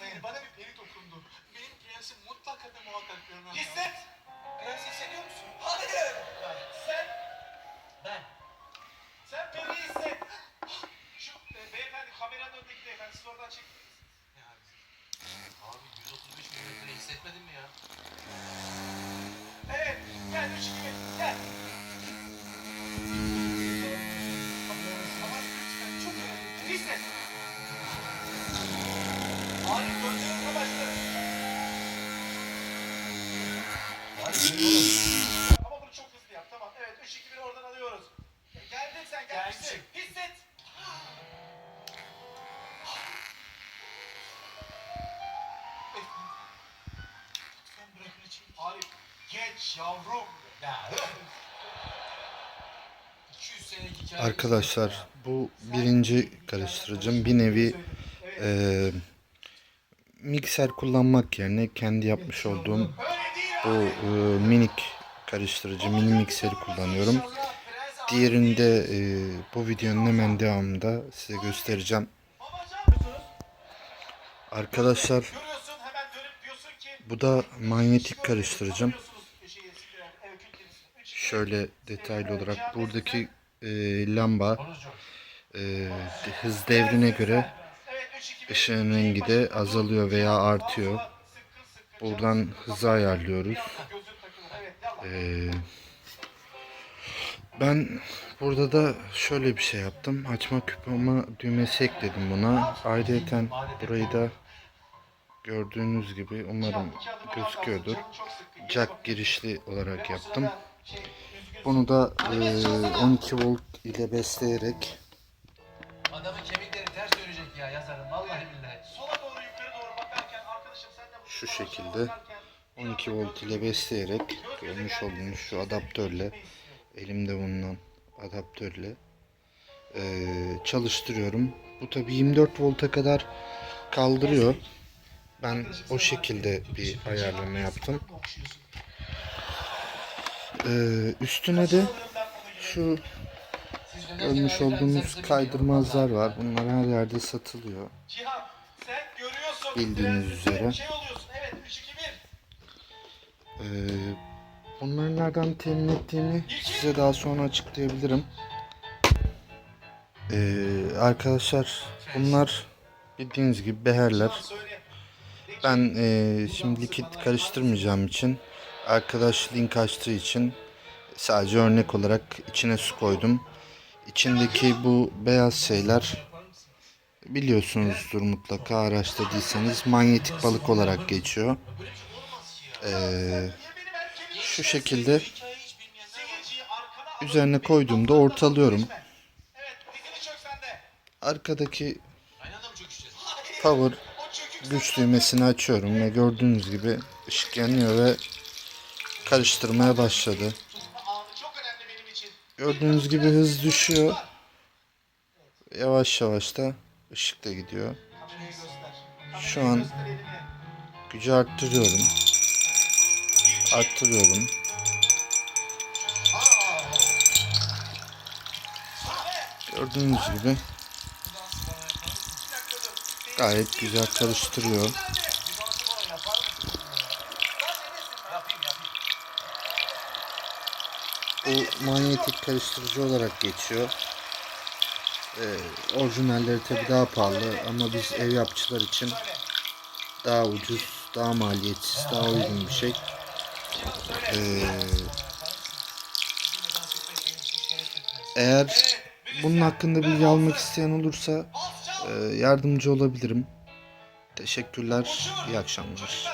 değil. Bana bir peri dokundu. Benim prensim mutlaka ve muhakkak görmem lazım. Hisset. Prens hissediyor musun? Hayır. Sen. Ben. Sen peri hisset. Şu e, beyefendi kameranın önündeki beyefendi siz oradan çekin. Abi 135 milimetre hissetmedin mi ya? Evet. Gel üç gibi. Gel. Ama bunu çok hızlı yap. Tamam. Evet. 3 2 1 oradan alıyoruz. Geldin sen gelmişsin. Hisset. Lütfen bırakın içeri. Hayır. Geç yavrum. Ya. 200 senelik hikaye. Arkadaşlar bu birinci karıştırıcım bir nevi e, mikser kullanmak yerine kendi yapmış olduğum bu e, minik karıştırıcı mini mikseri kullanıyorum. Diğerini de e, bu videonun hemen devamında size göstereceğim. Arkadaşlar bu da manyetik karıştırıcım. Şöyle detaylı olarak buradaki e, lamba e, hız devrine göre ışığın rengi de azalıyor veya artıyor. Buradan hızı ayarlıyoruz. Ee, ben burada da şöyle bir şey yaptım. Açma kupama düğmesi ekledim buna. Ayrıca burayı da gördüğünüz gibi umarım gözüküyordur. Jack girişli olarak yaptım. Bunu da e, 12 volt ile besleyerek Şu şekilde doğru bakarken 12 volt ile besleyerek görmüş olduğunuz şu adaptörle elimde bulunan adaptörle e, çalıştırıyorum. Bu tabi 24 volta kadar kaldırıyor. Ben o şekilde bir ayarlama yaptım. E, üstüne de şu görmüş olduğunuz kaydırmazlar var. Bunlar her yerde satılıyor. Bildiğiniz üzere. Evet 3 2 1. E, bunları nereden temin ettiğimi size daha sonra açıklayabilirim. E, arkadaşlar bunlar bildiğiniz gibi beherler. Ben eee, şimdi likit karıştırmayacağım için arkadaş link açtığı için sadece örnek olarak içine su koydum. İçindeki bu beyaz şeyler biliyorsunuzdur mutlaka araştırdıysanız manyetik balık olarak geçiyor. Eee, şu şekilde üzerine koyduğumda ortalıyorum. Arkadaki power güç düğmesini açıyorum ve gördüğünüz gibi ışık yanıyor ve karıştırmaya başladı. Gördüğünüz gibi hız düşüyor. Yavaş yavaş da ışık da gidiyor. Şu an gücü arttırıyorum. Arttırıyorum. Gördüğünüz gibi gayet güzel çalıştırıyor. Bu manyetik karıştırıcı olarak geçiyor. Ee, orijinalleri tabi daha pahalı ama biz ev yapıcılar için daha ucuz, daha maliyetsiz, daha uygun bir şey. Ee, eğer bunun hakkında bilgi almak isteyen olursa e, yardımcı olabilirim. Teşekkürler, iyi akşamlar.